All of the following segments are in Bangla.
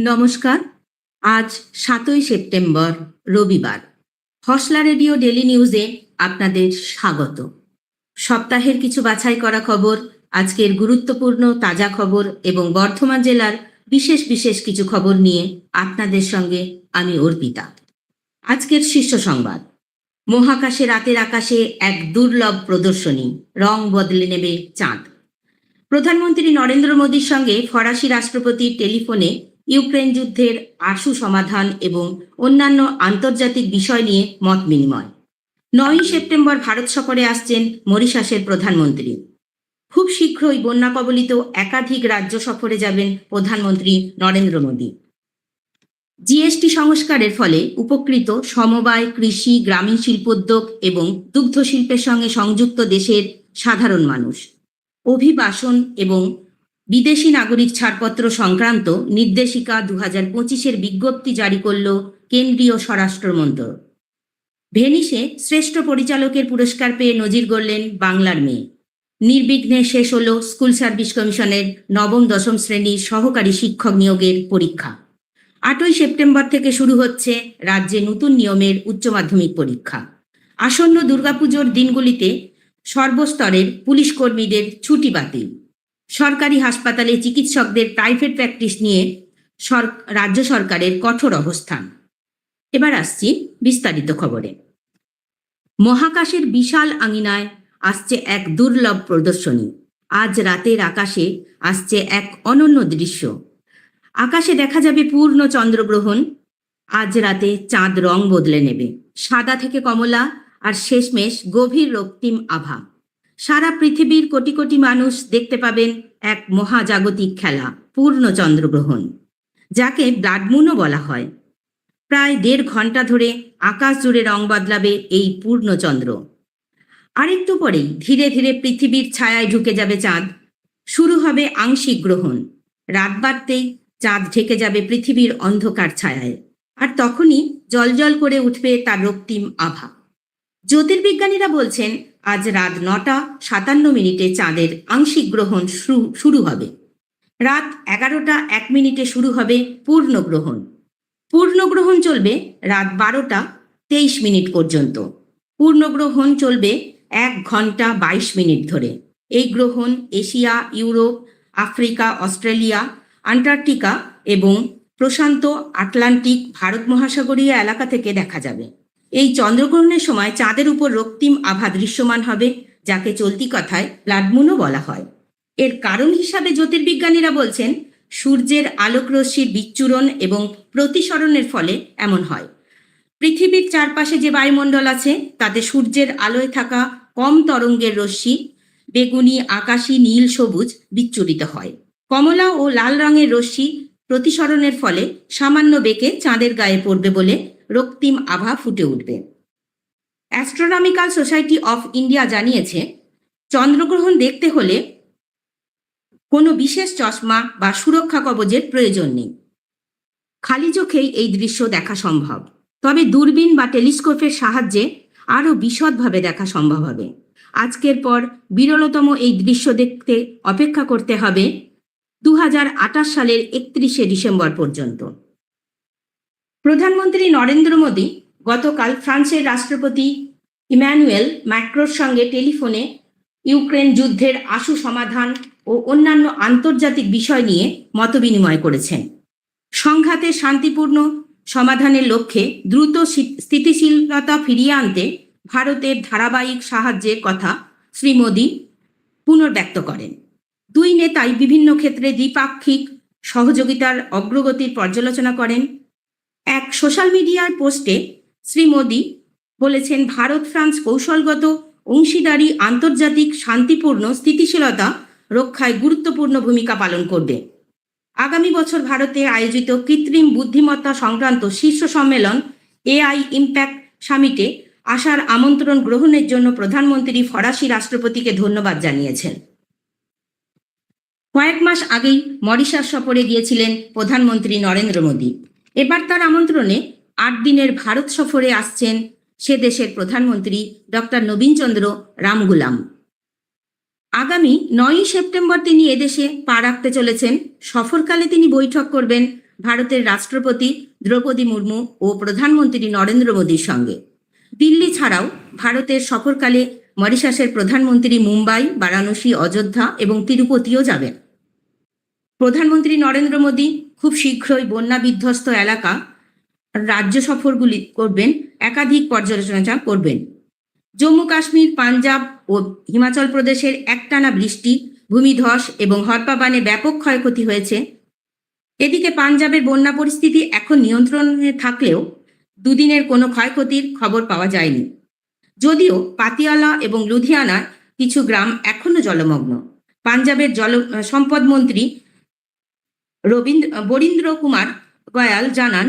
নমস্কার। আজ সাতই সেপ্টেম্বর, রবিবার। হসলা রেডিও ডেলি নিউজে আপনাদের স্বাগত। সপ্তাহের কিছু বাছাই করা খবর, আজকের গুরুত্বপূর্ণ তাজা খবর এবং বর্ধমান জেলার বিশেষ বিশেষ কিছু খবর নিয়ে আপনাদের সঙ্গে আমি অর্পিতা। আজকের শীর্ষ সংবাদ। মহাকাশে রাতের আকাশে এক দুর্লভ প্রদর্শনী, রং বদলে নেবে চাঁদ। প্রধানমন্ত্রী নরেন্দ্র মোদীর সঙ্গে ফরাসি রাষ্ট্রপতির টেলিফোনে ইউক্রেন যুদ্ধের আশু সমাধান এবং অন্যান্য আন্তর্জাতিক বিষয় নিয়ে মত বিনিময়। নয়ই সেপ্টেম্বর ভারত সফরে আসছেন মরিশাসের প্রধানমন্ত্রী। খুব শীঘ্রই বন্যা কবলিত একাধিক রাজ্য সফরে যাবেন প্রধানমন্ত্রী নরেন্দ্র মোদী। জিএসটি সংস্কারের ফলে উপকৃত সমবায়, কৃষি, গ্রামীণ শিল্পোদ্যোগ এবং দুগ্ধ শিল্পের সঙ্গে সংযুক্ত দেশের সাধারণ মানুষ। অভিবাসন এবং বিদেশি নাগরিক ছাড়পত্র সংক্রান্ত নির্দেশিকা দু হাজার পঁচিশের বিজ্ঞপ্তি জারি করল কেন্দ্রীয় স্বরাষ্ট্র মন্ত্রক ভেনিসে শ্রেষ্ঠ পরিচালকের পুরস্কার পেয়ে নজির গড়লেন বাংলার মেয়ে। নির্বিঘ্নে শেষ হল স্কুল সার্ভিস কমিশনের নবম, দশম শ্রেণির সহকারী শিক্ষক নিয়োগের পরীক্ষা। আটই সেপ্টেম্বর থেকে শুরু হচ্ছে রাজ্যে নতুন নিয়মের উচ্চ মাধ্যমিক পরীক্ষা। আসন্ন দুর্গাপুজোর দিনগুলিতে সর্বস্তরের পুলিশ কর্মীদের ছুটি বাতিল। সরকারি হাসপাতালে চিকিৎসকদের প্রাইভেট প্র্যাকটিস নিয়ে রাজ্য সরকারের কঠোর অবস্থান। এবার আসছি বিস্তারিত খবরে। মহাকাশের বিশাল আঙিনায় আসছে এক দুর্লভ প্রদর্শনী। আজ রাতের আকাশে আসছে এক অনন্য দৃশ্য। আকাশে দেখা যাবে পূর্ণ চন্দ্রগ্রহণ। আজ রাতে চাঁদ রং বদলে নেবে। সাদা থেকে কমলা আর শেষমেশ গভীর রক্তিম আভা। সারা পৃথিবীর কোটি কোটি মানুষ দেখতে পাবেন এক মহাজাগতিক খেলা পূর্ণ চন্দ্রগ্রহণ যাকে ব্লাডমুনও বলা হয়। প্রায় দেড় ঘণ্টা ধরে আকাশ জুড়ে রং বদলাবে এই পূর্ণচন্দ্র। আরেকটু পরেই ধীরে ধীরে পৃথিবীর ছায়ায় ঢুকে যাবে চাঁদ। শুরু হবে আংশিক গ্রহণ। রাত বাড়তেই চাঁদ ঢেকে যাবে পৃথিবীর অন্ধকার ছায়ায়। আর তখনই জলজল করে উঠবে তার রক্তিম আভা। জ্যোতির্বিজ্ঞানীরা বলছেন আজ রাত নটা সাতান্ন মিনিটে চাঁদের আংশিক গ্রহণ শুরু- হবে। রাত এগারোটা এক মিনিটে শুরু হবে পূর্ণগ্রহণ পূর্ণগ্রহণ চলবে রাত বারোটা তেইশ মিনিট পর্যন্ত। পূর্ণগ্রহণ চলবে এক ঘণ্টা বাইশ মিনিট ধরে। এই গ্রহণ Asia, Europe, Africa, Australia, Antarctica এবং প্রশান্ত আটলান্টিক ভারত মহাসাগরীয় এলাকা থেকে দেখা যাবে। এই চন্দ্রগ্রহণের সময় চাঁদের উপর রক্তিম আভা দৃশ্যমান হবে, যাকে চলতি কথায় ব্লাডমুনও বলা হয়। এর কারণ হিসাবে জ্যোতির্বিজ্ঞানীরা বলছেন, সূর্যের আলোকরশ্মির বিচ্ছুরণ এবং প্রতিসরণের ফলে এমন হয়। পৃথিবীর চারপাশে যে বায়ুমণ্ডল আছে, তাতে সূর্যের আলোয় থাকা কম তরঙ্গের রশ্মি, বেগুনি, আকাশী, নীল, সবুজ বিচ্ছুরিত হয়। কমলা ও লাল রঙের রশ্মি প্রতিসরণের ফলে সামান্য বেঁকে চাঁদের গায়ে পড়বে বলে রক্তিম আভা ফুটে উঠবে। অ্যাস্ট্রোনমিক্যাল সোসাইটি অফ ইন্ডিয়া জানিয়েছে, চন্দ্রগ্রহণ দেখতে হলে কোনো বিশেষ চশমা বা সুরক্ষা কবচের প্রয়োজন নেই। খালি চোখেই এই দৃশ্য দেখা সম্ভব। তবে দূরবীন বা টেলিস্কোপের সাহায্যে আরও বিশদভাবে দেখা সম্ভব হবে। আজকের পর বিরলতম এই দৃশ্য দেখতে অপেক্ষা করতে হবে দু হাজার আঠাশ সালের একত্রিশে ডিসেম্বর পর্যন্ত। প্রধানমন্ত্রী নরেন্দ্র মোদী গতকাল ফ্রান্সের রাষ্ট্রপতি ইম্যানুয়েল ম্যাক্রোর সঙ্গে টেলিফোনে ইউক্রেন যুদ্ধের আশু সমাধান ও অন্যান্য আন্তর্জাতিক বিষয় নিয়ে মতবিনিময় করেছেন। সংঘাতে শান্তিপূর্ণ সমাধানের লক্ষ্যে দ্রুত স্থিতিশীলতা ফিরিয়ে আনতে ভারতের ধারাবাহিক সাহায্যের কথা শ্রী মোদী পুনর্ব্যক্ত করেন। দুই নেতাই বিভিন্ন ক্ষেত্রে দ্বিপাক্ষিক সহযোগিতার অগ্রগতির পর্যালোচনা করেন। এক সোশ্যাল মিডিয়ার পোস্টে শ্রী মোদী বলেছেন, ভারত, ফ্রান্স কৌশলগত, অংশীদারি, আন্তর্জাতিক, শান্তিপূর্ণ, স্থিতিশীলতা রক্ষায় গুরুত্বপূর্ণ ভূমিকা পালন করবে। আগামী বছর ভারতে আয়োজিত কৃত্রিম বুদ্ধিমত্তা সংক্রান্ত শীর্ষ সম্মেলন এআই ইম্প্যাক্ট সামিটে আসার আমন্ত্রণ গ্রহণের জন্য প্রধানমন্ত্রী ফরাসি রাষ্ট্রপতিকে ধন্যবাদ জানিয়েছেন। কয়েক মাস আগেই মরিশাস সফরে গিয়েছিলেন প্রধানমন্ত্রী নরেন্দ্র মোদী। এবার তার আমন্ত্রণে আট দিনের ভারত সফরে আসছেন সে দেশের প্রধানমন্ত্রী ডক্টর নবীনচন্দ্র রামগুলাম। আগামী নয়ই সেপ্টেম্বর তিনি এদেশে পা রাখতে চলেছেন। সফরকালে তিনি বৈঠক করবেন ভারতের রাষ্ট্রপতি দ্রৌপদী মুর্মু ও প্রধানমন্ত্রী নরেন্দ্র মোদীর সঙ্গে। দিল্লি ছাড়াও ভারতের সফরকালে মরিশাসের প্রধানমন্ত্রী মুম্বাই, বারাণসী, অযোধ্যা এবং তিরুপতিও যাবেন। প্রধানমন্ত্রী নরেন্দ্র মোদী খুব শীঘ্রই বন্যা বিধ্বস্ত এলাকা রাজ্য সফরগুলি করবেন, একাধিক পর্যালোচনা করবেন। জম্মু কাশ্মীর, পাঞ্জাব ও হিমাচল প্রদেশের একটানা বৃষ্টি, ভূমিধস এবং হরপাবানে ব্যাপক ক্ষয়ক্ষতি হয়েছে। এদিকে পাঞ্জাবের বন্যা পরিস্থিতি এখন নিয়ন্ত্রণে থাকলেও দুদিনের কোনো ক্ষয়ক্ষতির খবর পাওয়া যায়নি। যদিও পাতিয়ালা এবং লুধিয়ানার কিছু গ্রাম এখনও জলমগ্ন। পাঞ্জাবের জল, সম্পদ মন্ত্রী রবীন্দ্র বরীন্দ্র কুমার গয়াল জানান,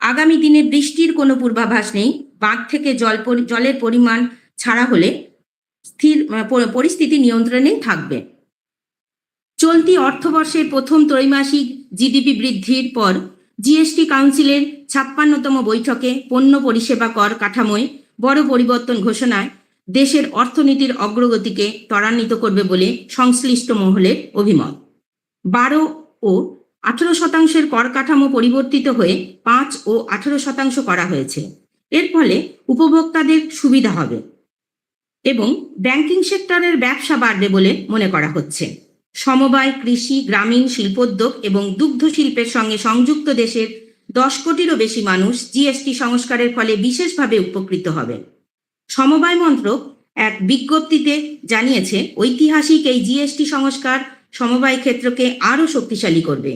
আগামী দিনে বৃষ্টির কোনো পূর্বাভাস নেই। বাঁধ থেকে জল জলের পরিমাণ ছাড়া হলে স্থির পরিস্থিতি নিয়ন্ত্রণে থাকবে। চলতি অর্থবর্ষের প্রথম ত্রৈমাসিক জিডিপি বৃদ্ধির পর জিএসটি কাউন্সিলের ছাপ্পান্নতম বৈঠকে পণ্য পরিষেবা কর কাঠামোয় বড় পরিবর্তন ঘোষণায় দেশের অর্থনীতির অগ্রগতিকে ত্বরান্বিত করবে বলে সংশ্লিষ্ট মহলের অভিমত। বারো ও আঠারো শতাংশের কর কাঠামো পরিবর্তিত হয়ে পাঁচ ও আঠারো শতাংশ করা হয়েছে। এর ফলে উপভোক্তাদের সুবিধা হবে এবং ব্যাংকিং সেক্টরের ব্যবসা বাড়বে বলে মনে করা হচ্ছে। সমবায়, কৃষি, গ্রামীণ, শিল্পোদ্যোগ এবং দুগ্ধ শিল্পের সঙ্গে সংযুক্ত দেশের দশ কোটিরও বেশি মানুষ জিএসটি সংস্কারের ফলে বিশেষভাবে উপকৃত হবে। সমবায় মন্ত্রক এক বিজ্ঞপ্তিতে জানিয়েছে, ঐতিহাসিক এই জিএসটি সংস্কার সমবায় ক্ষেত্রকে আরও শক্তিশালী করবে।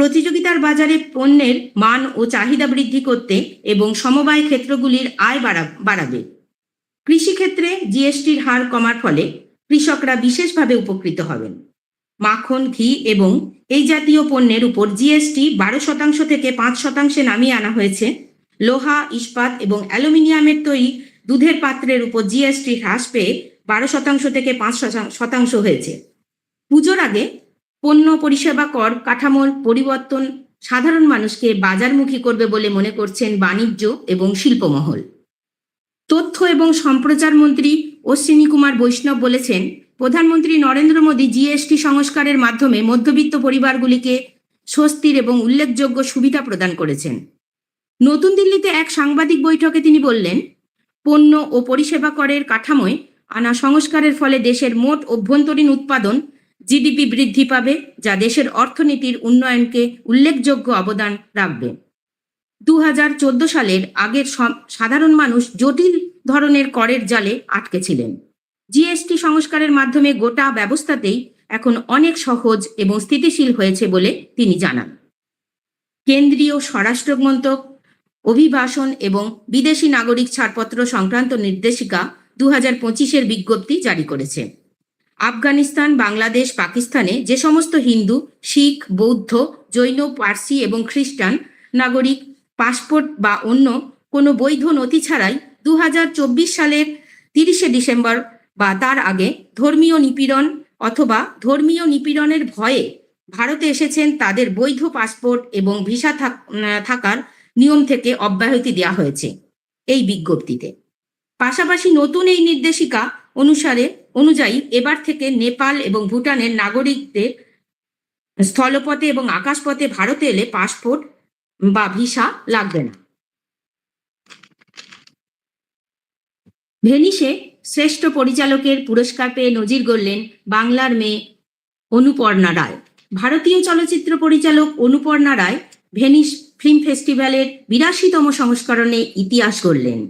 প্রতিযোগিতার বাজারে পণ্যের মান ও চাহিদা বৃদ্ধি করতে এবং সমবায় ক্ষেত্রগুলির আয় বাড়া- বাড়াবে। কৃষিক্ষেত্রে জিএসটির হার কমার ফলে কৃষকরা বিশেষভাবে উপকৃত হবেন। মাখন, ঘি এবং এই জাতীয় পণ্যের উপর জিএসটি বারো শতাংশ থেকে পাঁচ শতাংশে নামিয়ে আনা হয়েছে। লোহা, ইস্পাত এবং অ্যালুমিনিয়ামের তৈরি দুধের পাত্রের উপর জিএসটি হ্রাস পেয়ে বারো শতাংশ থেকে পাঁচ শতাং- শতাংশ হয়েছে। পুজোর আগে পণ্য পরিষেবা কর কাঠামোর পরিবর্তন সাধারণ মানুষকে বাজারমুখী করবে বলে মনে করছেন বাণিজ্য এবং শিল্পমহল। তথ্য এবং সম্প্রচার মন্ত্রী অশ্বিনী কুমার বৈষ্ণব বলেছেন, প্রধানমন্ত্রী নরেন্দ্র মোদী জিএসটি সংস্কারের মাধ্যমে মধ্যবিত্ত পরিবারগুলিকে স্বস্তির এবং উল্লেখযোগ্য সুবিধা প্রদান করেছেন। নতুন দিল্লিতে এক সাংবাদিক বৈঠকে তিনি বললেন, পণ্য ও পরিষেবা করের কাঠামোয় আনা সংস্কারের ফলে দেশের মোট অভ্যন্তরীণ উৎপাদন জিডিপি বৃদ্ধি পাবে, যা দেশের অর্থনীতির উন্নয়নকে উল্লেখযোগ্য অবদান রাখবে। দু হাজার চোদ্দ সালের আগের সাধারণ মানুষ জটিল ধরনের করের জালে আটকে ছিলেন। জিএসটি সংস্কারের মাধ্যমে গোটা ব্যবস্থাতেই এখন অনেক সহজ এবং স্থিতিশীল হয়েছে বলে তিনি জানান। কেন্দ্রীয় স্বরাষ্ট্র মন্ত্রক, অভিবাসন এবং বিদেশি নাগরিক ছাড়পত্র সংক্রান্ত নির্দেশিকা দু হাজার পঁচিশের বিজ্ঞপ্তি জারি করেছে। আফগানিস্তান, বাংলাদেশ, পাকিস্তানে যে সমস্ত হিন্দু, শিখ, বৌদ্ধ, জৈন, পার্সি এবং খ্রিস্টান নাগরিক পাসপোর্ট বা অন্য কোনো বৈধ নথি ছাড়াই দু হাজার চব্বিশ সালের তিরিশে ডিসেম্বর বা তার আগে ধর্মীয় নিপীড়ন অথবা ধর্মীয় নিপীড়নের ভয়ে ভারতে এসেছেন তাদের বৈধ পাসপোর্ট এবং ভিসা থাকার নিয়ম থেকে অব্যাহতি দেওয়া হয়েছে এই বিজ্ঞপ্তিতে। পাশাপাশি নতুন এই নির্দেশিকা অনুসারে, অনুযায়ী এবার থেকে নেপাল এবং ভুটানের নাগরিকদের স্থলপথে এবং আকাশপথে ভারতে এলে পাসপোর্ট বা ভিসা লাগবে না। ভেনিসে শ্রেষ্ঠ পরিচালকের পুরস্কার পেয়ে নজির গড়লেন বাংলার মেয়ে অনুপর্ণা রায়। ভারতীয় চলচ্চিত্র পরিচালক অনুপর্ণা রায় ভেনিস ফিল্ম ফেস্টিভ্যালের বিরাশিতম সংস্করণে ইতিহাস গড়লেন।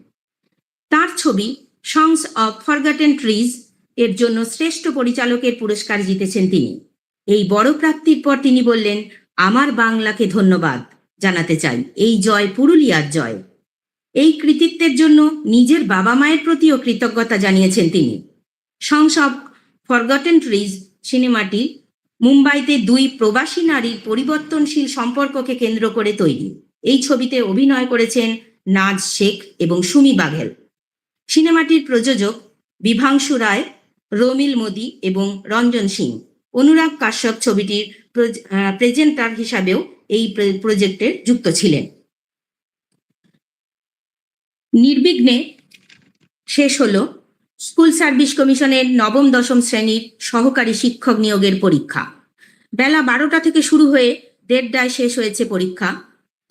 তার ছবি সংস অব ফরগাটেন ট্রিজ এর জন্য শ্রেষ্ঠ পরিচালকের পুরস্কার জিতেছেন তিনি। এই বড় প্রাপ্তির পর তিনি বললেন, আমার বাংলাকে ধন্যবাদ জানাতে চাই। এই জয় পুরুলিয়ার জয়। এই কৃতিত্বের জন্য নিজের বাবা মায়ের প্রতিও কৃতজ্ঞতা জানিয়েছেন তিনি। সংস অফ ফরগটেন ট্রিজ সিনেমাটি মুম্বাইতে দুই প্রবাসী নারীর পরিবর্তনশীল সম্পর্ককে কেন্দ্র করে তৈরি। এই ছবিতে অভিনয় করেছেন নাজ শেখ এবং সুমি বাঘেল। সিনেমাটির প্রযোজক বিভাংশু রায়, রমিল মোদি এবং রঞ্জন সিং। অনুরাগ কাশ্যপ ছবিটির প্রেজেন্টার হিসাবেও এই প্রজেক্টে যুক্ত ছিলেন। নির্বিঘ্নে শেষ হল স্কুল সার্ভিস কমিশনের নবম দশম শ্রেণির সহকারী শিক্ষক নিয়োগের পরীক্ষা। বেলা বারোটা থেকে শুরু হয়ে দেড়টায় শেষ হয়েছে পরীক্ষা।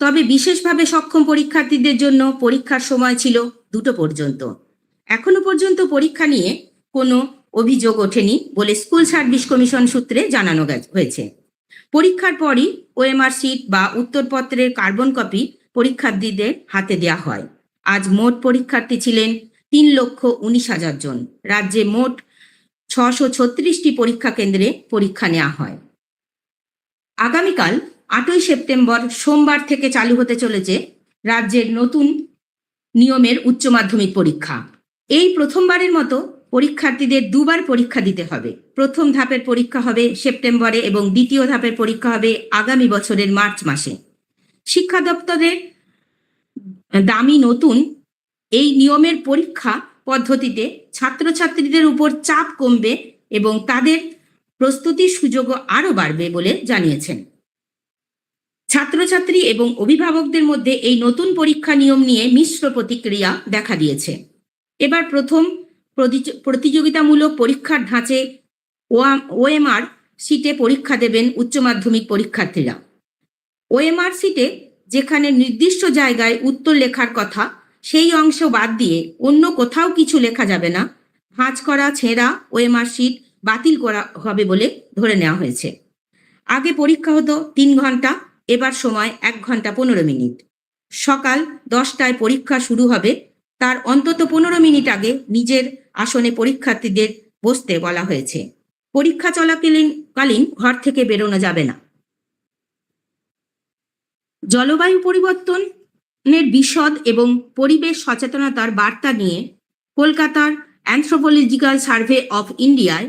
তবে বিশেষভাবে সক্ষম পরীক্ষার্থীদের জন্য পরীক্ষার সময় ছিল দুটো পর্যন্ত। এখনও পর্যন্ত পরীক্ষা নিয়ে কোনো অভিযোগ ওঠেনি বলে স্কুল সার্ভিস কমিশন সূত্রে জানানো হয়েছে। পরীক্ষার পরই ওএমআর শিট বা উত্তরপত্রের কার্বন কপি পরীক্ষার্থীদের হাতে দেওয়া হয়। আজ মোট পরীক্ষার্থী ছিলেন তিন লক্ষ উনিশ হাজার জন। রাজ্যে মোট ছশো ছত্রিশটি পরীক্ষা কেন্দ্রে পরীক্ষা নেওয়া হয়। আগামীকাল আটই সেপ্টেম্বর সোমবার থেকে চালু হতে চলেছে রাজ্যের নতুন নিয়মের উচ্চ মাধ্যমিক পরীক্ষা। এই প্রথমবারের মতো পরীক্ষার্থীদের দুবার পরীক্ষা দিতে হবে। প্রথম ধাপের পরীক্ষা হবে সেপ্টেম্বরে এবং দ্বিতীয় ধাপের পরীক্ষা হবে আগামী বছরের মার্চ মাসে। শিক্ষা দপ্তরের দামি নতুন এই নিয়মের পরীক্ষা পদ্ধতিতে ছাত্রছাত্রীদের উপর চাপ কমবে এবং তাদের প্রস্তুতির সুযোগও আরও বাড়বে বলে জানিয়েছেন। ছাত্রছাত্রী এবং অভিভাবকদের মধ্যে এই নতুন পরীক্ষা নিয়ম নিয়ে মিশ্র প্রতিক্রিয়া দেখা দিয়েছে। এবার প্রথম প্রতিযোগিতামূলক পরীক্ষার ধাঁচে ওএমআর সিটে পরীক্ষা দেবেন উচ্চ মাধ্যমিক পরীক্ষার্থীরা। ওএমআর সিটে যেখানে নির্দিষ্ট জায়গায় উত্তর লেখার কথা, সেই অংশ বাদ দিয়ে অন্য কোথাও কিছু লেখা যাবে না। ভাঁজ করা, ছেঁড়া ওএমআর সিট বাতিল করা হবে বলে ধরে নেওয়া হয়েছে। আগে পরীক্ষা হতো তিন ঘণ্টা, এবার সময় এক ঘণ্টা পনেরো মিনিট। সকাল দশটায় পরীক্ষা শুরু হবে তার অন্তত পনেরো মিনিট আগে নিজের আসনে পরীক্ষার্থীদের বসতে বলা হয়েছে। পরীক্ষা চলাকালীন, কালীন ঘর থেকে বেরোনো যাবে না। জলবায়ু পরিবর্তনের বিশদ এবং পরিবেশ সচেতনতার বার্তা নিয়ে কলকাতার অ্যান্থ্রোপোলজিক্যাল সার্ভে অফ ইন্ডিয়ায়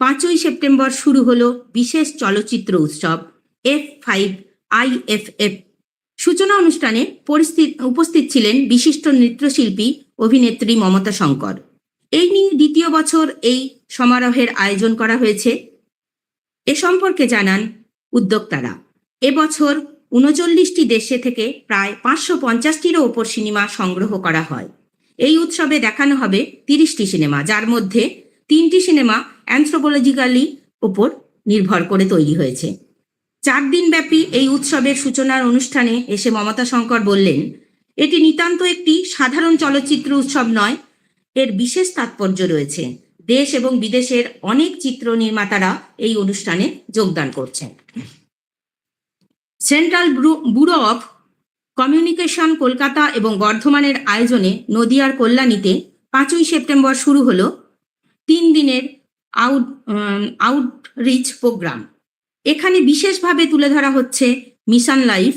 পাঁচই সেপ্টেম্বর শুরু হলো বিশেষ চলচ্চিত্র উৎসব এফ ফাইভ আইএফএফ সূচনা অনুষ্ঠানে উপস্থিত ছিলেন বিশিষ্ট নৃত্যশিল্পী অভিনেত্রী মমতা শঙ্কর। এই নিয়ে দ্বিতীয় বছর এই সমারোহের আয়োজন করা হয়েছে। এ সম্পর্কে জানান উদ্যোক্তারা। এবছর উনচল্লিশটি দেশে থেকে প্রায় পাঁচশো পঞ্চাশটিরও ওপর সিনেমা সংগ্রহ করা হয়। এই উৎসবে দেখানো হবে তিরিশটি সিনেমা, যার মধ্যে তিনটি সিনেমা অ্যান্থ্রোপোলজিক্যালি ওপর নির্ভর করে তৈরি হয়েছে। চার দিনব্যাপী এই উৎসবের সূচনার অনুষ্ঠানে এসে মমতা শঙ্কর বললেন, এটি নিতান্ত একটি সাধারণ চলচ্চিত্র উৎসব নয়, এর বিশেষ তাৎপর্য রয়েছে। দেশ এবং বিদেশের অনেক চিত্র নির্মাতারা এই অনুষ্ঠানে যোগদান করছেন। Central bureau of communication Kolkata এবং বর্ধমানের আয়োজনে নদিয়ার কল্যাণীতে পাঁচই সেপ্টেম্বর শুরু হলো তিন দিনের আউট আউটরিচ প্রোগ্রাম এখানে বিশেষভাবে তুলে ধরা হচ্ছে মিশন লাইফ,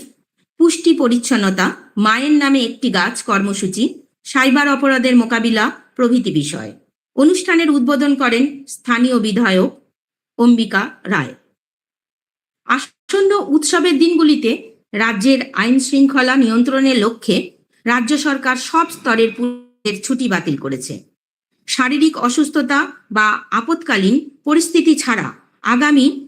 পুষ্টি পরিচ্ছন্নতা, মায়ের নামে একটি গাছ কর্মসূচি, সাইবার অপরাধের মোকাবিলা প্রভৃতি বিষয়। অনুষ্ঠানের উদ্বোধন করেন স্থানীয় বিধায়ক অম্বিকা রায়। আসন্ন উৎসবের দিনগুলিতে রাজ্যের আইন শৃঙ্খলা নিয়ন্ত্রণের লক্ষ্যে রাজ্য সরকার সব স্তরের পুলিশের ছুটি বাতিল করেছে। শারীরিক অসুস্থতা বা আপৎকালীন পরিস্থিতি ছাড়া আগামী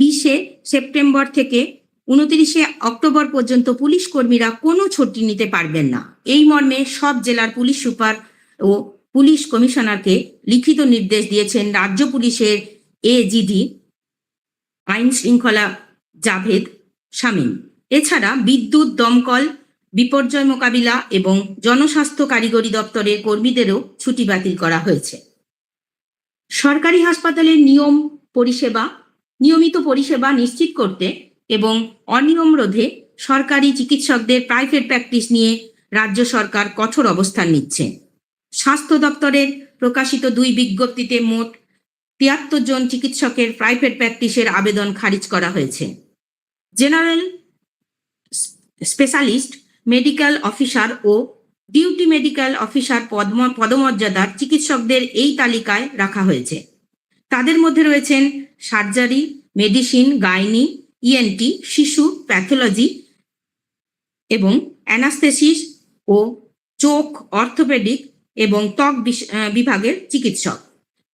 বিশে সেপ্টেম্বর থেকে উনত্রিশে অক্টোবর পর্যন্ত পুলিশ কর্মীরা কোনো ছুটি নিতে পারবেন না। এই মর্মে সব জেলার পুলিশ সুপার ও পুলিশ কমিশনারকে লিখিত নির্দেশ দিয়েছেন রাজ্য পুলিশের এজিডি, আইন শৃঙ্খলা জাভেদ শামীম। এছাড়া বিদ্যুৎ, দমকল, বিপর্যয় মোকাবিলা এবং জনস্বাস্থ্য কারিগরি দপ্তরের কর্মীদেরও ছুটি বাতিল করা হয়েছে। সরকারি হাসপাতালের নিয়ম পরিষেবা নিয়মিত পরিষেবা নিশ্চিত করতে এবং অনিয়ম রোধে সরকারি চিকিৎসকদের প্রাইভেট প্র্যাকটিস নিয়ে রাজ্য সরকার কঠোর অবস্থান নিচ্ছে। স্বাস্থ্য দপ্তরের প্রকাশিত দুই বিজ্ঞপ্তিতে মোট তিয়াত্তর জন চিকিৎসকের প্রাইভেট প্র্যাকটিসের আবেদন খারিজ করা হয়েছে। জেনারেল স্পেশালিস্ট মেডিকেল অফিসার ও ডিউটি মেডিকেল অফিসার পদম- পদমর্যাদার চিকিৎসকদের এই তালিকায় রাখা হয়েছে। তাদের মধ্যে রয়েছেন সার্জারি, মেডিসিন, গাইনি ইএনটি শিশু, প্যাথোলজি এবং অ্যানাস্থেসিস ও চোখ, অর্থোপেডিক এবং ত্বক বিভাগের চিকিৎসক।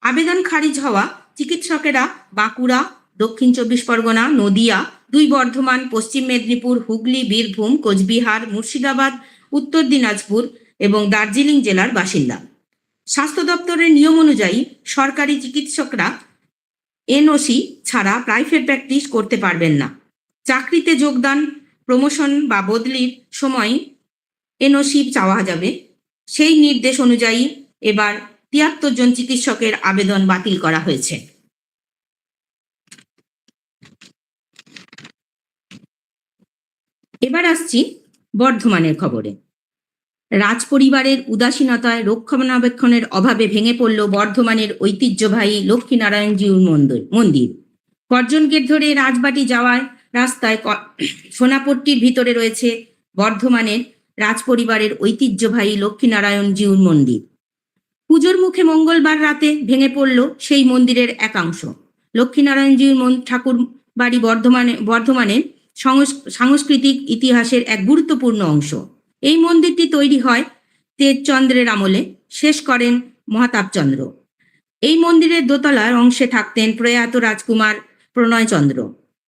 আবেদন খারিজ হওয়া চিকিৎসকেরা বাঁকুড়া, দক্ষিণ চব্বিশ পরগনা, নদিয়া, দুই বর্ধমান, পশ্চিম মেদিনীপুর, হুগলি, বীরভূম, কোচবিহার, মুর্শিদাবাদ, উত্তর দিনাজপুর এবং দার্জিলিং জেলার বাসিন্দা। স্বাস্থ্য দপ্তরের নিয়ম অনুযায়ী সরকারি চিকিৎসকরা এনওসি ছাড়া প্রাইভেট প্র্যাকটিস করতে পারবেন না। চাকরিতে যোগদান প্রমোশন বা বদলির সময় এনওসি চাওয়া যাবে। সেই নির্দেশ অনুযায়ী এবার তিয়াত্তর জন চিকিৎসকের আবেদন বাতিল করা হয়েছে। এবার আসছি বর্ধমানের খবরে। রাজপরিবারের উদাসীনতায়, রক্ষণাবেক্ষণের অভাবে ভেঙে পড়ল বর্ধমানের ঐতিহ্যবাহী লক্ষ্মীনারায়ণজিউ মন্দির মন্দির। কর্জন গেট ধরে রাজবাটি যাওয়ায় রাস্তায় সোনাপট্টির ভিতরে রয়েছে বর্ধমানের রাজপরিবারের ঐতিহ্যবাহী লক্ষ্মীনারায়ণজিউর মন্দির। পুজোর মুখে মঙ্গলবার রাতে ভেঙে পড়ল সেই মন্দিরের একাংশ। লক্ষ্মীনারায়ণজিউর মন ঠাকুর বাড়ি বর্ধমানে বর্ধমানের সংস- সাংস্কৃতিক ইতিহাসের এক গুরুত্বপূর্ণ অংশ। এই মন্দিরটি তৈরি হয় তেজচন্দ্রের আমলে। শেষ করেন মহাতাপচন্দ্র এই মন্দিরের দোতলার অংশে থাকতেন প্রয়াত রাজকুমার প্রণয়চন্দ্র।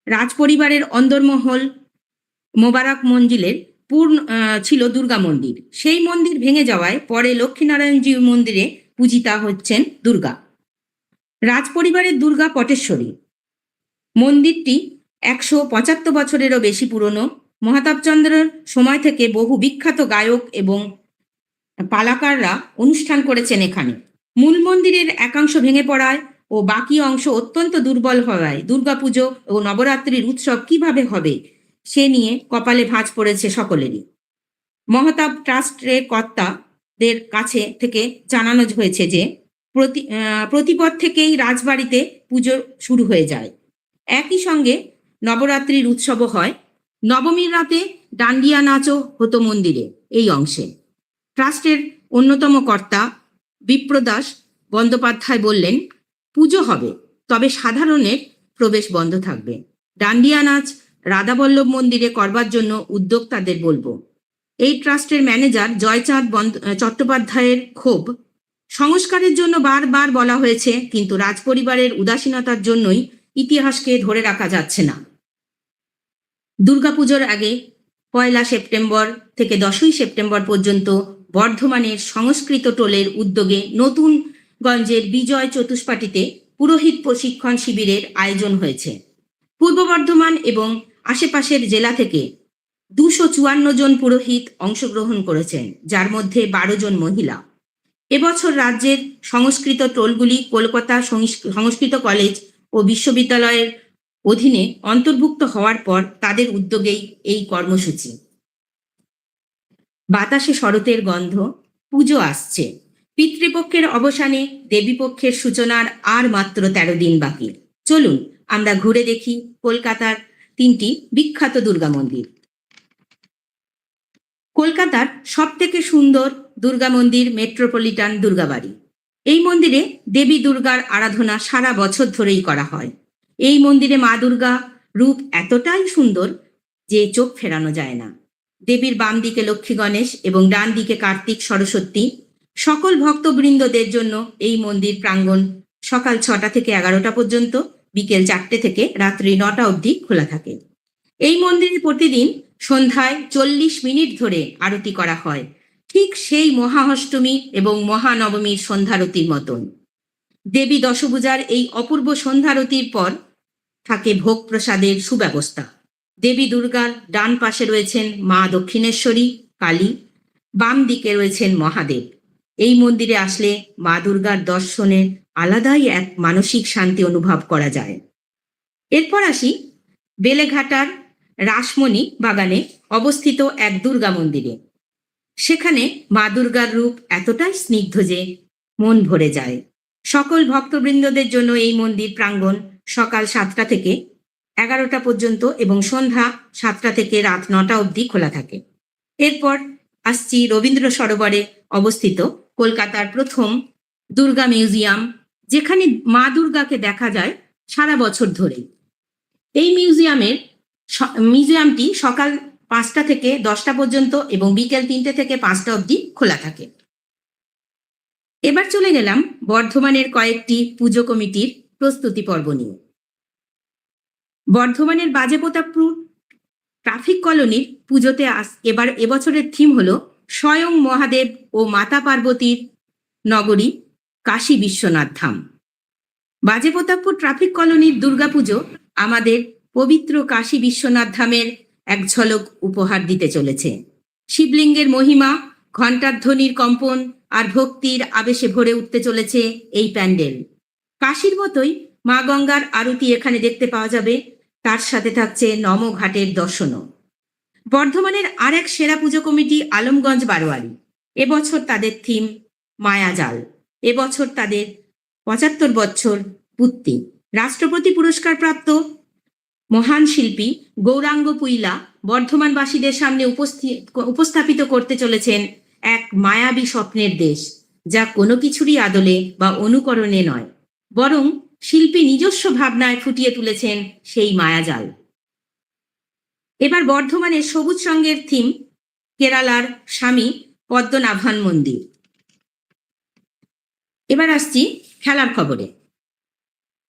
রাজপরিবারের অন্দরমহল মোবারক মঞ্জিলের পূর্ণ ছিল দুর্গা মন্দির। সেই মন্দির ভেঙে যাওয়ায় পরে লক্ষ্মীনারায়ণজিউ মন্দিরে পূজিতা হচ্ছেন দুর্গা। রাজপরিবারের দুর্গা পটেশ্বরী। মন্দিরটি একশো পঁচাত্তর বছরেরও বেশি পুরনো। মহাতাবচন্দ্রের সময় থেকে বহু বিখ্যাত গায়ক এবং পালাকাররা অনুষ্ঠান করেছেন এখানে। মূল মন্দিরের একাংশ ভেঙে পড়ায় ও বাকি অংশ অত্যন্ত দুর্বল হওয়ায় দুর্গাপুজো ও নবরাত্রির উৎসব কীভাবে হবে সে নিয়ে কপালে ভাঁজ পড়েছে সকলেরই। মহতাব ট্রাস্টের কর্তাদের কাছে থেকে জানানো হয়েছে যে, প্রতি প্রতিপদ থেকেই রাজবাড়িতে পুজো শুরু হয়ে যায়। একই সঙ্গে নবরাত্রির উৎসবও হয়। নবমীর রাতে ডান্ডিয়া নাচও হতো মন্দিরে এই অংশে। ট্রাস্টের অন্যতম কর্তা বিপ্রদাস বন্দ্যোপাধ্যায় বললেন, পুজো হবে, তবে সাধারণের প্রবেশ বন্ধ থাকবে। ডান্ডিয়া নাচ রাধাবল্লভ মন্দিরে করবার জন্য উদ্যোক্তাদের বলব। এই ট্রাস্টের ম্যানেজার জয়চাঁদ চট্টোপাধ্যায়ের ক্ষোভ। সংস্কারের জন্য বারবার বলা হয়েছে, কিন্তু রাজপরিবারের উদাসীনতার জন্যই ইতিহাসকে ধরে রাখা যাচ্ছে না। দুর্গাপুজোর আগে পয়লা সেপ্টেম্বর থেকে দশই সেপ্টেম্বর পর্যন্ত বর্ধমানের সংস্কৃত টোলের উদ্যোগে নতুন গঞ্জের বিজয় চতুষ্পাটিতে পুরোহিত প্রশিক্ষণ শিবিরের আয়োজন হয়েছে। পূর্ব বর্ধমান এবং আশেপাশের জেলা থেকে দুশো চুয়ান্ন জন পুরোহিত অংশগ্রহণ করেছেন, যার মধ্যে বারো জন মহিলা। এবছর রাজ্যের সংস্কৃত টোলগুলি কলকাতা সংস্কৃত কলেজ ও বিশ্ববিদ্যালয়ের অধীনে অন্তর্ভুক্ত হওয়ার পর তাদের উদ্যোগেই এই কর্মসূচি। বাতাসে শরতের গন্ধ, পুজো আসছে। পিতৃপক্ষের অবসানে দেবীপক্ষের সূচনার আর মাত্র তেরো দিন বাকি। চলুন, আমরা ঘুরে দেখি কলকাতার তিনটি বিখ্যাত দুর্গা মন্দির। কলকাতার সব থেকে সুন্দর দুর্গা মন্দির মেট্রোপলিটন দুর্গাবাড়ি। এই মন্দিরে দেবী দুর্গার আরাধনা সারা বছর ধরেই করা হয়। এই মন্দিরে মা দুর্গা রূপ এতটাই সুন্দর যে চোখ ফেরানো যায় না। দেবীর বাম দিকে লক্ষ্মী গণেশ এবং ডান দিকে কার্তিক সরস্বতী। সকল ভক্তবৃন্দদের জন্য এই মন্দির প্রাঙ্গণ সকাল ছটা থেকে এগারোটা পর্যন্ত, বিকেল চারটে থেকে রাত্রি নটা অবধি খোলা থাকে। এই মন্দিরে প্রতিদিন সন্ধ্যায় চল্লিশ মিনিট ধরে আরতি করা হয়। ঠিক সেই মহাঅষ্টমী এবং মহানবমীর সন্ধ্যারতির মতন। দেবী দশভূজার এই অপূর্ব সন্ধ্যারতির পর থাকে ভোগ প্রসাদের সুব্যবস্থা। দেবী দুর্গার ডান পাশে রয়েছেন মা দক্ষিণেশ্বরী, কালী। বাম দিকে রয়েছেন মহাদেব। এই মন্দিরে আসলে মা দুর্গার দর্শনে আলাদাই এক মানসিক শান্তি অনুভব করা যায়। এরপর আসি বেলেঘাটার রাসমণি বাগানে অবস্থিত এক দুর্গা মন্দিরে। সেখানে মা দুর্গার রূপ এতটাই স্নিগ্ধ যে মন ভরে যায়। সকল ভক্তবৃন্দদের জন্য এই মন্দির প্রাঙ্গণ সকাল সাতটা থেকে এগারোটা পর্যন্ত এবং সন্ধ্যা সাতটা থেকে রাত নটা অবধি খোলা থাকে। এরপর আসছি রবীন্দ্র সরোবরে অবস্থিত কলকাতার প্রথম দুর্গা মিউজিয়াম, যেখানে মা দুর্গাকে দেখা যায় সারা বছর ধরে। এই মিউজিয়ামের মিউজিয়ামটি সকাল পাঁচটা থেকে দশটা পর্যন্ত এবং বিকেল তিনটে থেকে পাঁচটা অবধি খোলা থাকে। এবার চলে গেলাম বর্ধমানের কয়েকটি পুজো কমিটির প্রস্তুতি পর্ব নিয়ে। বর্ধমানের বাজেপ্রতাপপুর ট্রাফিক কলোনির পুজোতে আস এবার এবছরের থিম হল স্বয়ং মহাদেব ও মাতা পার্বতীর নগরী কাশী বিশ্বনাথ ধাম। বাজেপ্রতাপপুর ট্রাফিক কলোনির দুর্গাপুজো আমাদের পবিত্র কাশী বিশ্বনাথ ধামের এক ঝলক উপহার দিতে চলেছে। শিবলিঙ্গের মহিমা, ঘণ্টার ধ্বনির কম্পন আর ভক্তির আবেশে ভরে উঠতে চলেছে এই প্যান্ডেল। কাশীর মতোই মা গঙ্গার আরতি এখানে দেখতে পাওয়া যাবে। তার সাথে থাকছে নমঘাটের দর্শনও। বর্ধমানের আর এক সেরা পুজো কমিটি আলমগঞ্জ বারোয়ারি। এবছর তাদের থিম মায়াজাল এবছর তাদের পঁচাত্তর বছর পূর্তি। রাষ্ট্রপতি পুরস্কার প্রাপ্ত মহান শিল্পী গৌরাঙ্গ পুইলা বর্ধমানবাসীদের সামনে উপস্থি- উপস্থাপিত করতে চলেছেন এক মায়াবী স্বপ্নের দেশ, যা কোনো কিছুরই আদলে বা অনুকরণে নয়। বরং শিল্পী নিজস্ব ভাবনায় ফুটিয়ে তুলেছেন সেই মায়াজাল। এবার বর্ধমানের সবুজ রঙের থিম কেরালার স্বামী পদ্মনাভান মন্দির। এবার আসছি খেলার খবরে।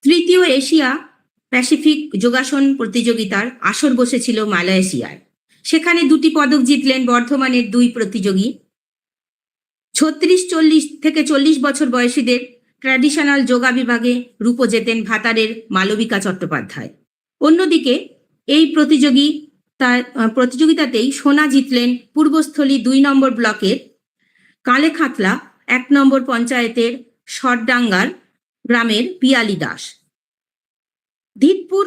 তৃতীয় এশিয়া প্যাসিফিক যোগাসন প্রতিযোগিতার আসর বসেছিল মালয়েশিয়ায়। সেখানে দুটি পদক জিতলেন বর্ধমানের দুই প্রতিযোগী। ছত্রিশ, চল্লিশ থেকে চল্লিশ বছর বয়সীদের ট্র্যাডিশনাল যোগা বিভাগে রূপ জেতেন ভাতারের মালবিকা চট্টোপাধ্যায়। অন্যদিকে এই প্রতিযোগী তার প্রতিযোগিতাতেই সোনা জিতলেন পূর্বস্থলী দুই নম্বর ব্লকের কালেখাতলা, এক নম্বর পঞ্চায়েতের সরডাঙ্গার গ্রামের পিয়ালি দাস। ধীতপুর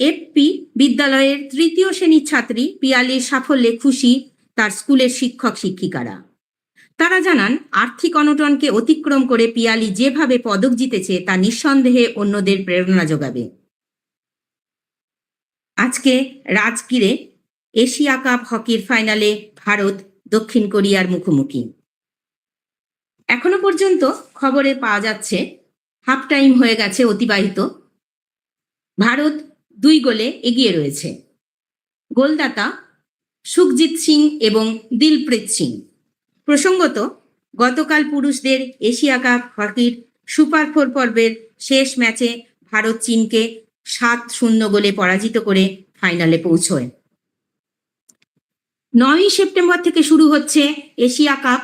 এফপি বিদ্যালয়ের তৃতীয় শ্রেণির ছাত্রী পিয়ালির সাফল্যে খুশি তার স্কুলের শিক্ষক শিক্ষিকারা তারা জানান, আর্থিক অনটনকে অতিক্রম করে পিয়ালি যেভাবে পদক জিতেছে তা নিঃসন্দেহে অন্যদের প্রেরণা যোগাবে। আজকে রাজগীরে এশিয়া কাপ হকির ফাইনালে ভারত দক্ষিণ কোরিয়ার মুখোমুখি। এখনও পর্যন্ত খবরে পাওয়া যাচ্ছে, হাফ টাইম হয়ে গেছে অতিবাহিত। ভারত দুই গোলে এগিয়ে রয়েছে। গোলদাতা সুখজিৎ সিং এবং দিলপ্রীত সিং। প্রসঙ্গত, গতকাল পুরুষদের এশিয়া কাপ হকির সুপার ফোর পর্বের শেষ ম্যাচে ভারত চীনকে সাত শূন্য গোলে পরাজিত করে ফাইনালে পৌঁছয়। নয়ই সেপ্টেম্বর থেকে শুরু হচ্ছে এশিয়া কাপ।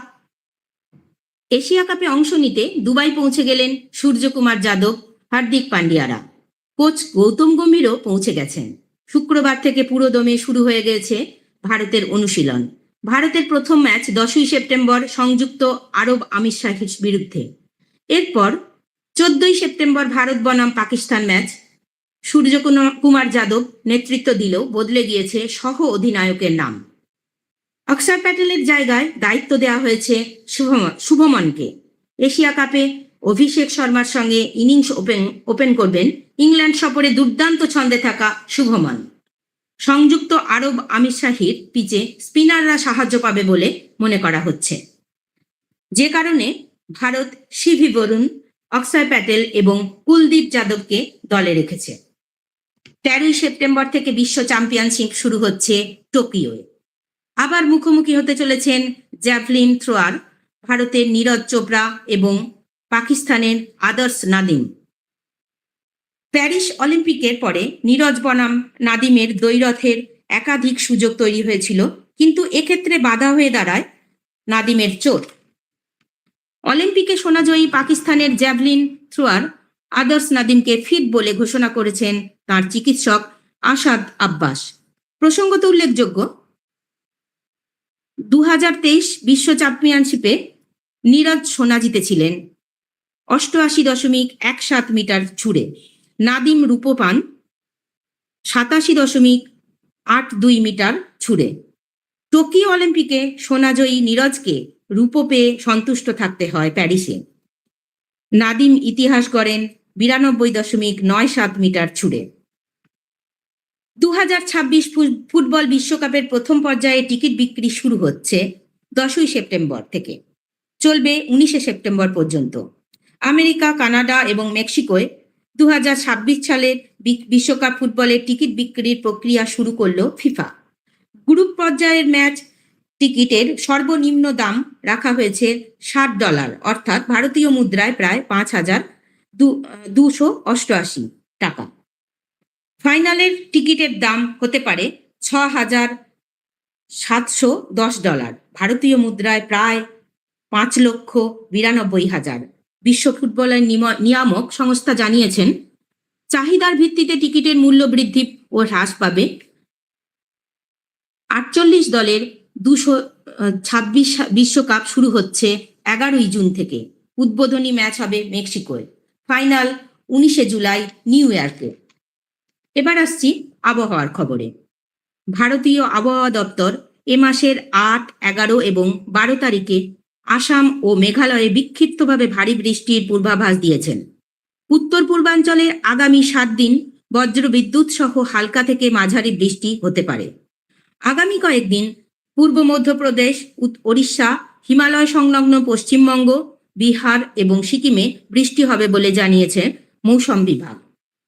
এশিয়া কাপে অংশ নিতে দুবাই পৌঁছে গেলেন সূর্যকুমার যাদব, হার্দিক পান্ডিয়ারা। কোচ গৌতম গম্ভীরও পৌঁছে গেছেন। শুক্রবার থেকে পুরো দমে শুরু হয়ে গেছে ভারতের অনুশীলন। ভারতের প্রথম ম্যাচ দশই সেপ্টেম্বর সংযুক্ত আরব আমির শাহির বিরুদ্ধে। এরপর চোদ্দই সেপ্টেম্বর ভারত বনাম পাকিস্তান ম্যাচ। সূর্য কুমার যাদব নেতৃত্ব দিলেও বদলে গিয়েছে সহ অধিনায়কের নাম। অক্ষর প্যাটেলের জায়গায় দায়িত্ব দেওয়া হয়েছে শুভম- শুভমনকে। এশিয়া কাপে অভিষেক শর্মার সঙ্গে ইনিংস ওপেন ওপেন করবেন ইংল্যান্ড সফরে দুর্দান্ত ছন্দে থাকা শুভমন। সংযুক্ত আরব আমির শাহির পিচে স্পিনাররা সাহায্য পাবে বলে মনে করা হচ্ছে। যে কারণে ভারত শিভি বরুণ, অক্ষয় প্যাটেল এবং কুলদীপ যাদবকে দলে রেখেছে। তেরোই সেপ্টেম্বর থেকে বিশ্ব চ্যাম্পিয়নশিপ শুরু হচ্ছে টোকিওয়ে। আবার মুখোমুখি হতে চলেছেন জ্যাভলিন থ্রোয়ার, ভারতের নীরজ চোপড়া এবং পাকিস্তানের আদর্শ নাদিম। প্যারিস অলিম্পিকের পরে নীরজ বনাম, নাদিমের দ্বৈরথের একাধিক সুযোগ তৈরি হয়েছিল, কিন্তু এক্ষেত্রে বাধা হয়ে দাঁড়ায় নাদিমের চোট। অলিম্পিকে সোনাজয়ী পাকিস্তানের জ্যাভলিন থ্রোয়ার আদর্শ নাদিমকে ফিট বলে ঘোষণা করেছেন তার চিকিৎসক আসাদ আব্বাস। প্রসঙ্গত উল্লেখযোগ্য দু হাজার তেইশ বিশ্ব চ্যাম্পিয়নশিপে নীরজ সোনা জিতেছিলেন অষ্টআশি দশমিক এক সাত মিটার ছুড়ে। নাদিম রূপো পান সাতাশি দশমিক আট দুই মিটার ছুড়ে। টোকিও অলিম্পিকে সোনাজয়ী নীরজকে রূপো পেয়ে সন্তুষ্ট থাকতে হয় প্যারিসে। নাদিম ইতিহাস গড়েন বিরানব্বই দশমিক নয় সাত মিটার ছুড়ে। দু হাজার ছাব্বিশ ফুটবল বিশ্বকাপের প্রথম পর্যায়ে টিকিট বিক্রি শুরু হচ্ছে দশই সেপ্টেম্বর থেকে। চলবে উনিশে সেপ্টেম্বর পর্যন্ত। আমেরিকা, কানাডা এবং মেক্সিকোয় দু হাজার ছাব্বিশ সালের বিশ্বকাপ ফুটবলের টিকিট বিক্রির প্রক্রিয়া শুরু করল ফিফা। গ্রুপ পর্যায়ের ম্যাচ টিকিটের সর্বনিম্ন দাম রাখা হয়েছে ষাট ডলার, অর্থাৎ ভারতীয় মুদ্রায় প্রায় পাঁচ হাজার দুশো অষ্টআশি টাকা। ফাইনালের টিকিটের দাম হতে পারে ছ হাজার সাতশো দশ ডলার, ভারতীয় মুদ্রায় প্রায় পাঁচ লক্ষ বিরানব্বই হাজার। বিশ্ব ফুটবলের নিয়ামক সংস্থা জানিয়েছেন, চাহিদার ভিত্তিতে টিকিটের মূল্য বৃদ্ধি ও হ্রাস পাবে। আটচল্লিশ দলের দুশো, ছাব্বিশ বিশ্বকাপ শুরু হচ্ছে এগারোই জুন থেকে। উদ্বোধনী ম্যাচ হবে মেক্সিকোয়। ফাইনাল উনিশে জুলাই নিউ ইয়র্কে। এবার আসছি আবহাওয়ার খবরে। ভারতীয় আবহাওয়া দপ্তর এ মাসের আট, এগারো এবং বারো তারিখে আসাম ও মেঘালয়ে বিক্ষিপ্তভাবে ভারী বৃষ্টির পূর্বাভাস দিয়েছেন। উত্তর পূর্বাঞ্চলে আগামী সাত দিন বজ্র বিদ্যুৎ সহ হালকা থেকে মাঝারি বৃষ্টি হতে পারে। আগামী কয়েকদিন পূর্ব মধ্যপ্রদেশ ওড়িশা, হিমালয় সংলগ্ন পশ্চিমবঙ্গ, বিহার এবং সিকিমে বৃষ্টি হবে বলে জানিয়েছে মৌসুম বিভাগ।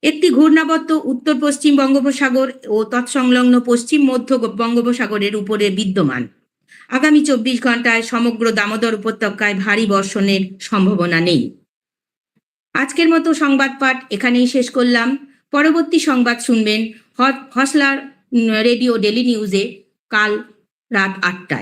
একটি ঘূর্ণাবর্ত উত্তর পশ্চিম বঙ্গোপসাগর ও তৎসংলগ্ন পশ্চিম মধ্য বঙ্গোপসাগরের উপরে বিদ্যমান। আগামী চব্বিশ ঘন্টায় সমগ্র দামোদর উপত্যকায় ভারী বর্ষণের সম্ভাবনা নেই। আজকের মতো সংবাদ পাঠ এখানেই শেষ করলাম। পরবর্তী সংবাদ শুনবেন হসলার রেডিও ডেলি নিউজে কাল রাত আটটায়।